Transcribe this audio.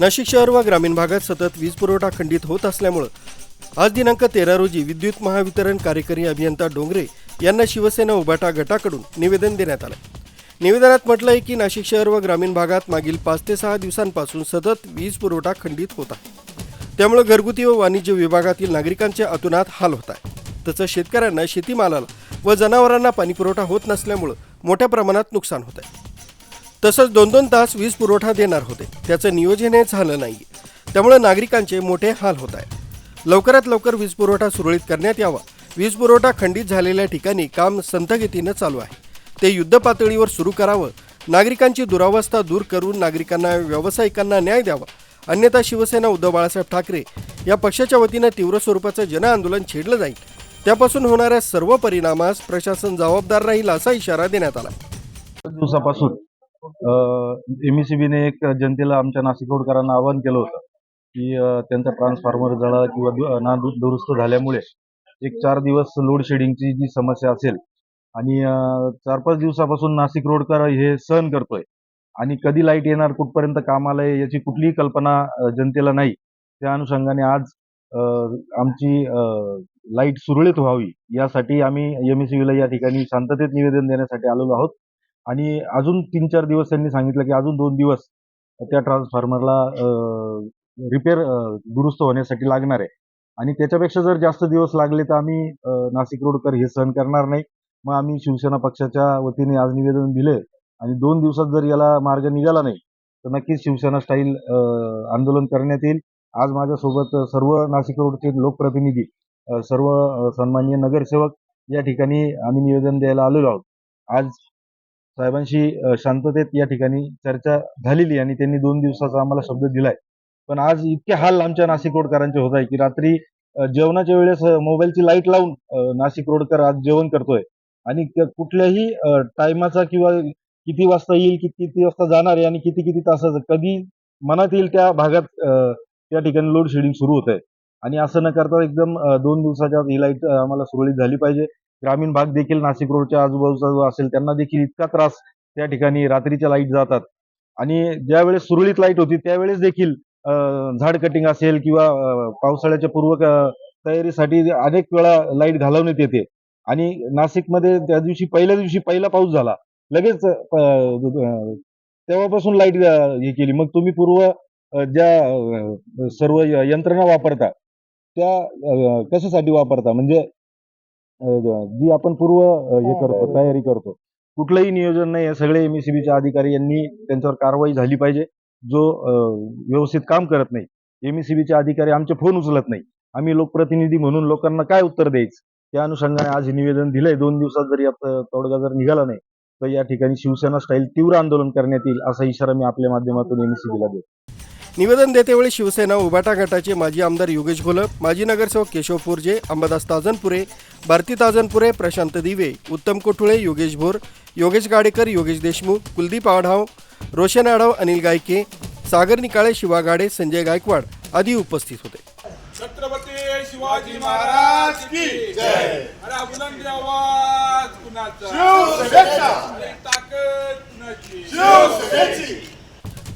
नाशिक शहर व ग्रामीण भागात सतत वीज पुरवठा खंडित होत असल्यामुळं आज दिनांक तेरा रोजी विद्युत महावितरण कार्यकारी अभियंता डोंगरे यांना शिवसेना उभाटा गटाकडून निवेदन देण्यात आलं. निवेदनात म्हटलं आहे की नाशिक शहर व ग्रामीण भागात मागील पाच ते सहा दिवसांपासून सतत वीज पुरवठा खंडित होत आहे. त्यामुळे घरगुती व वाणिज्य विभागातील नागरिकांचे अतुनात हाल होत आहे. तसंच शेतकऱ्यांना शेतीमालाला व जनावरांना पाणीपुरवठा होत नसल्यामुळं मोठ्या प्रमाणात नुकसान होत आहे. तसंच दोन दोन तास वीज पुरवठा देणार होते. त्याचं नियोजन हे झालं नाही त्यामुळे नागरिकांचे मोठे हाल होत आहे लवकरात लवकर वीज पुरवठा सुरळीत करण्यात यावा. वीज पुरवठा खंडित झालेल्या ठिकाणी काम संथगतीनं चालू आहे. ते युद्ध पातळीवर सुरू करावं नागरिकांची दुरावस्था दूर करून नागरिकांना व्यावसायिकांना न्याय द्यावा. अन्यथा शिवसेना उद्धव बाळासाहेब ठाकरे या पक्षाच्या वतीनं तीव्र स्वरूपाचं जनआंदोलन छेडलं जाईल. त्यापासून होणाऱ्या सर्व परिणामास प्रशासन जबाबदार राहील असा इशारा देण्यात आला. दिवसापासून एमईसीबीने एक जनतेला आमच्या नाशिक रोडकरांना आवाहन केलं होतं की त्यांचा ट्रान्सफॉर्मर जळा किंवा ना दुरुस्त झाल्यामुळे एक चार दिवस लोड शेडिंगची जी समस्या असेल आणि चार पाच दिवसापासून नाशिक रोडकर हे सहन करतोय आणि कधी लाइट येणार कुठपर्यंत कामाला आलंय याची कुठलीही कल्पना जनतेला नाही. त्या अनुषंगाने आज आमची लाइट सुरळीत व्हावी यासाठी आम्ही एमएससीबीला या ठिकाणी शांततेत निवेदन देण्यासाठी आलेलो आहोत. आणि अजून तीन चार दिवस त्यांनी सांगितलं की अजून दोन दिवस त्या ट्रान्सफॉर्मरला रिपेअर दुरुस्त होण्यासाठी लागणार आहे. आणि त्याच्यापेक्षा जर जास्त दिवस लागले तर आम्ही नाशिक रोडकर हे सहन करणार नाही. मग आम्ही शिवसेना पक्षाच्या वतीने आज निवेदन दिले आणि दोन दिवसात जर याला मार्ग निघाला नाही तर नक्कीच शिवसेना स्टाईल आंदोलन करण्यात येईल. आज माझ्यासोबत सर्व नाशिक रोडचे लोकप्रतिनिधी सर्व सन्माननीय नगरसेवक या ठिकाणी आम्ही निवेदन द्यायला आलेलो आहोत. आज साहेबांशी शांततेत या ठिकाणी चर्चा झालेली आणि त्यांनी दोन दिवसाचा आम्हाला शब्द दिलाय. पण आज इतके हाल आमच्या नाशिक रोडकरांचे होत आहे की रात्री जेवणाच्या वेळेस मोबाईलची लाइट लावून नाशिक रोडकर आज जेवण करतोय. आणि कुठल्याही टायमाचा किंवा किती वाजता येईल किती किती वाजता जाणार आहे आणि किती किती तासाचं कधी मनात येईल त्या भागात त्या ठिकाणी लोड शेडिंग सुरू होत आहे आणि असं न करता एकदम दोन दिवसाच्या आत ही लाइट आम्हाला सुरळीत झाली पाहिजे. ग्रामीण भाग देखील नाशिक रोडच्या आजूबाजूचा जो असेल त्यांना देखील इतका त्रास त्या ठिकाणी रात्रीच्या लाइट जातात. आणि ज्यावेळेस सुरळीत लाइट होती त्यावेळेस देखील झाड कटिंग असेल किंवा पावसाळ्याच्या पूर्व तयारीसाठी अनेक वेळा लाइट घालवण्यात येते. आणि नाशिकमध्ये त्या दिवशी पहिल्या दिवशी पहिला पाऊस झाला. लगेच तेव्हापासून लाइट हे केली. मग तुम्ही पूर्व ज्या सर्व य- यंत्रणा वापरता त्या कशासाठी वापरता? म्हणजे जी आपण पूर्व अ, हे करतो तयारी करतो. कुठलंही नियोजन नाही सगळे एमएससीबीचे अधिकारी यांनी त्यांच्यावर कारवाई झाली पाहिजे. जो व्यवस्थित काम करत नाही एमएससीबीचे अधिकारी आमचे फोन उचलत नाही. आम्ही लोकप्रतिनिधी म्हणून लोकांना काय उत्तर द्यायचं? त्या अनुषंगाने आज हे निवेदन दिलंय. दोन दिवसात जर अ, तोडगा जर निघाला नाही तर या ठिकाणी शिवसेना स्टाईल तीव्र आंदोलन करण्यात येईल असा इशारा मी आपल्या माध्यमातून एमएससीबीला देतो. निवेदन देतेवेळी शिवसेना उबाटा गटाचे माजी आमदार योगेश घोलप माजी नगरसेवक केशव पोरजे अंबादास ताजनपुरे भारती ताजनपुरे प्रशांत दिवे उत्तम कोठुळे योगेश भोर योगेश गाडेकर योगेश देशमुख कुलदीप आढाव रोशन आढाव अनिल गायके सागर निकाळे शिवा गाडे संजय गायकवाड आदी उपस्थित होते. छत्रपती शिवाजी महाराज की जय. अरे बुलंद आवाज कुणाचा? ताकद कुणाची?